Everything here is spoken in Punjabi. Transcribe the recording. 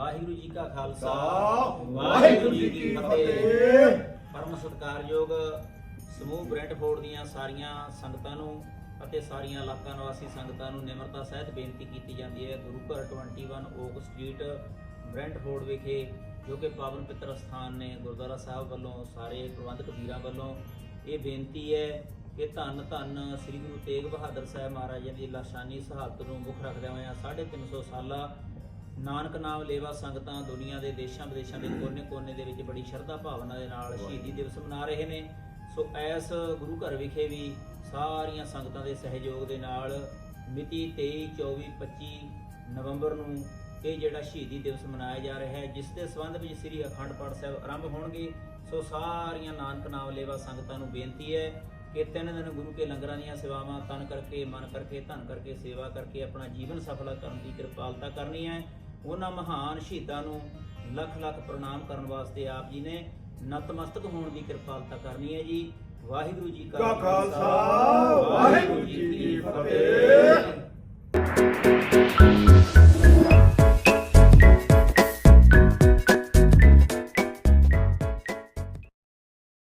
ਵਾਹਿਗੁਰੂ ਜੀ ਕਾ ਖਾਲਸਾ ਵਾਹਿਗੁਰੂ ਜੀ ਕੀ ਫਤਿਹ। ਪਰਮ ਸਤਿਕਾਰਯੋਗ ਸਮੂਹ ਬ੍ਰੈਂਟਫੋਰਡ ਦੀਆਂ ਸਾਰੀਆਂ ਸੰਗਤਾਂ ਨੂੰ ਅਤੇ ਸਾਰੀਆਂ ਇਲਾਕਾ ਨਿਵਾਸੀ ਸੰਗਤਾਂ ਨੂੰ ਨਿਮਰਤਾ ਸਹਿਤ ਬੇਨਤੀ ਕੀਤੀ ਜਾਂਦੀ ਹੈ। ਗੁਰੂ ਘਰ 21 ਓਕ ਸਟਰੀਟ ਬ੍ਰੈਂਟਫੋਰਡ ਵਿਖੇ ਜੋ ਕਿ ਪਾਵਨ ਪਿੱਤਰ ਸਥਾਨ ਨੇ ਗੁਰਦੁਆਰਾ ਸਾਹਿਬ ਵੱਲੋਂ ਸਾਰੇ ਪ੍ਰਬੰਧਕ ਵੀਰਾਂ ਵੱਲੋਂ ਇਹ ਬੇਨਤੀ ਹੈ ਕਿ ਧੰਨ ਧੰਨ ਸ੍ਰੀ ਗੁਰੂ ਤੇਗ ਬਹਾਦਰ ਸਾਹਿਬ ਮਹਾਰਾਜ ਜੀ ਦੀ ਲਾਸ਼ਾਨੀ ਸ਼ਹਾਦਤ ਨੂੰ ਮੁੱਖ ਰੱਖਦਿਆਂ ਹੋਇਆਂ 350 ਸਾਲਾ ਨਾਨਕ ਨਾਮ ਲੇਵਾ ਸੰਗਤਾਂ ਦੁਨੀਆ ਦੇ ਦੇਸ਼ਾਂ ਵਿਦੇਸ਼ਾਂ ਦੇ ਕੋਨੇ-ਕੋਨੇ ਦੇ ਵਿੱਚ ਬੜੀ ਸ਼ਰਧਾ ਭਾਵਨਾ ਦੇ ਨਾਲ ਸ਼ਹੀਦੀ ਦਿਵਸ ਮਨਾ ਰਹੇ ਨੇ। ਸੋ ਐਸ ਗੁਰੂ ਘਰ ਵਿਖੇ ਵੀ ਸਾਰੀਆਂ ਸੰਗਤਾਂ ਦੇ ਸਹਿਯੋਗ ਦੇ ਨਾਲ ਮਿਤੀ 23 24 25 ਨਵੰਬਰ ਨੂੰ ਇਹ ਜਿਹੜਾ ਸ਼ਹੀਦੀ ਦਿਵਸ ਮਨਾਇਆ ਜਾ ਰਿਹਾ ਹੈ ਜਿਸ ਦੇ ਸੰਬੰਧ ਵਿੱਚ ਸ੍ਰੀ ਅਖੰਡ ਪਾਠ ਸਾਹਿਬ ਆਰੰਭ ਹੋਣਗੇ। ਸੋ ਸਾਰੀਆਂ ਨਾਨਕ ਨਾਮ ਲੇਵਾ ਸੰਗਤਾਂ ਨੂੰ ਬੇਨਤੀ ਹੈ ਕਿ ਤਿੰਨ ਦਿਨ ਗੁਰੂ ਕੇ ਲੰਗਰਾਂ ਦੀਆਂ ਸੇਵਾਵਾਂ ਤਨ ਕਰਕੇ ਮਨ ਕਰਕੇ ਧਨ ਕਰਕੇ ਸੇਵਾ ਕਰਕੇ ਆਪਣਾ ਜੀਵਨ ਸਫਲ ਕਰਨ ਦੀ ਕਿਰਪਾਲਤਾ ਕਰਨੀ ਹੈ। ਉਹਨਾਂ ਮਹਾਨ ਸ਼ਹੀਦਾਂ ਨੂੰ ਲੱਖ ਲੱਖ ਪ੍ਰਣਾਮ ਕਰਨ ਵਾਸਤੇ ਆਪ ਜੀ ਨੇ ਨਤਮਸਤਕ ਹੋਣ ਦੀ ਕਿਰਪਾਲਤਾ ਕਰਨੀ ਹੈ ਜੀ। ਵਾਹਿਗੁਰੂ ਜੀ ਕਾ ਖਾਲਸਾ ਵਾਹਿਗੁਰੂ